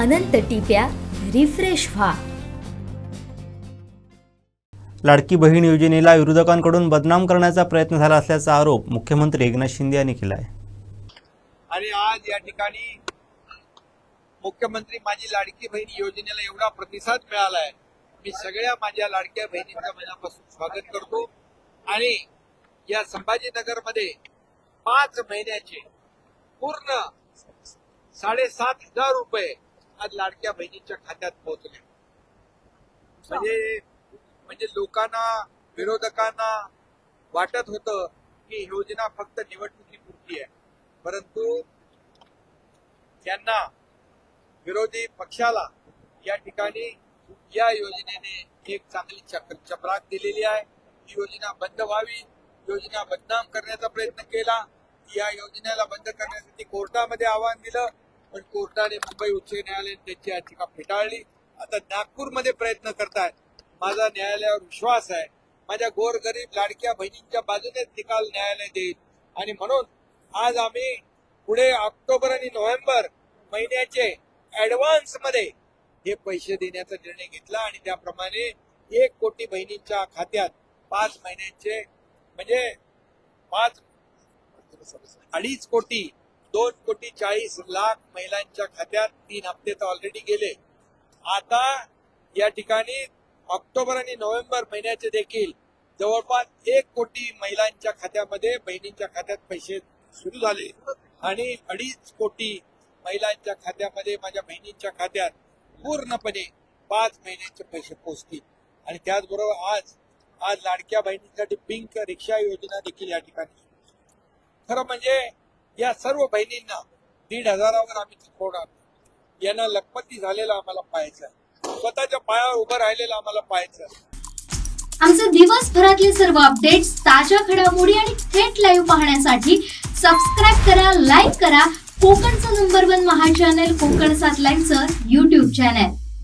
अनंत टिप्या refresh व्हा. लाडकी बहीण योजनेला विरोधकांकडून बदनाम करण्याचा प्रयत्न झाला असल्याचा आरोप मुख्यमंत्री एकनाथ शिंदे यांनी केला आहे आणि आज या ठिकाणी मुख्यमंत्री माझी लाडकी बहीण योजनेला एवढा प्रतिसाद मिळाला आहे मी सगळ्या माझ्या लाडक्या बहिणींचं मनापासून स्वागत करतो. आणि या संभाजीनगरमध्ये पाच महिन्याचे पूर्ण साडेसात हजार रुपये आज लाडक्या बहिणीच्या खात्यात पोहोचले. म्हणजे म्हणजे लोकांना विरोधकांना वाटत होतं की योजना फक्त निवडणुकीपुरती आहे. परंतु त्यांना विरोधी पक्षाला या ठिकाणी या योजनेने एक चांगली चक्र चपराक दिलेली आहे ही योजना बंद व्हावी योजना बदनाम करण्याचा प्रयत्न केला या योजनेला बंद करण्यासाठी कोर्टामध्ये आव्हान दिलं पण कोर्टाने मुंबई उच्च न्यायालयाने त्यांची याचिका फेटाळली. आता नागपूरमध्ये प्रयत्न करतायत. माझा न्यायालयावर विश्वास आहे. माझ्या गोरगरीब लाडक्या बहिणींच्या बाजूनेच निकाल न्यायालय देईल. आणि म्हणून आज आम्ही पुढे ऑक्टोबर आणि नोव्हेंबर महिन्याचे ऍडव्हान्समध्ये हे पैसे देण्याचा निर्णय घेतला आणि त्याप्रमाणे एक कोटी बहिणींच्या खात्यात पाच महिन्यांचे म्हणजे पाच अडीच कोटी दोन कोटी चाळीस लाख महिलांच्या खात्यात तीन हप्ते तर ऑलरेडी गेले. आता या ठिकाणी ऑक्टोबर आणि नोव्हेंबर महिन्याचे देखील जवळपास एक कोटी महिलांच्या खात्यामध्ये बहिणींच्या खात्यात पैसे सुरू झाले. आणि अडीच कोटी महिलांच्या खात्यामध्ये माझ्या बहिणींच्या खात्यात पूर्णपणे पाच महिन्यांचे पैसे पोहोचतील. आणि त्याचबरोबर आज आज लाडक्या बहिणींसाठी पिंक रिक्षा योजना देखील या ठिकाणी. खरं म्हणजे या सर्व बहिणींना दीड हजारावर आम्ही थकवणार यांना लखपती झालेला आम्हाला पाहायचं स्वतःच्या पायावर उभं राहिलेलं आम्हाला पाहायचं आमचे दिवसभरातले सर्व अपडेट्स ताज्या घडामोडी आणि थेट लाईव्ह पाहण्यासाठी सबस्क्राईब करा लाईक करा. कोकणचं नंबर वन महा चॅनल कोकण सात लाईव्हचं युट्यूब चॅनल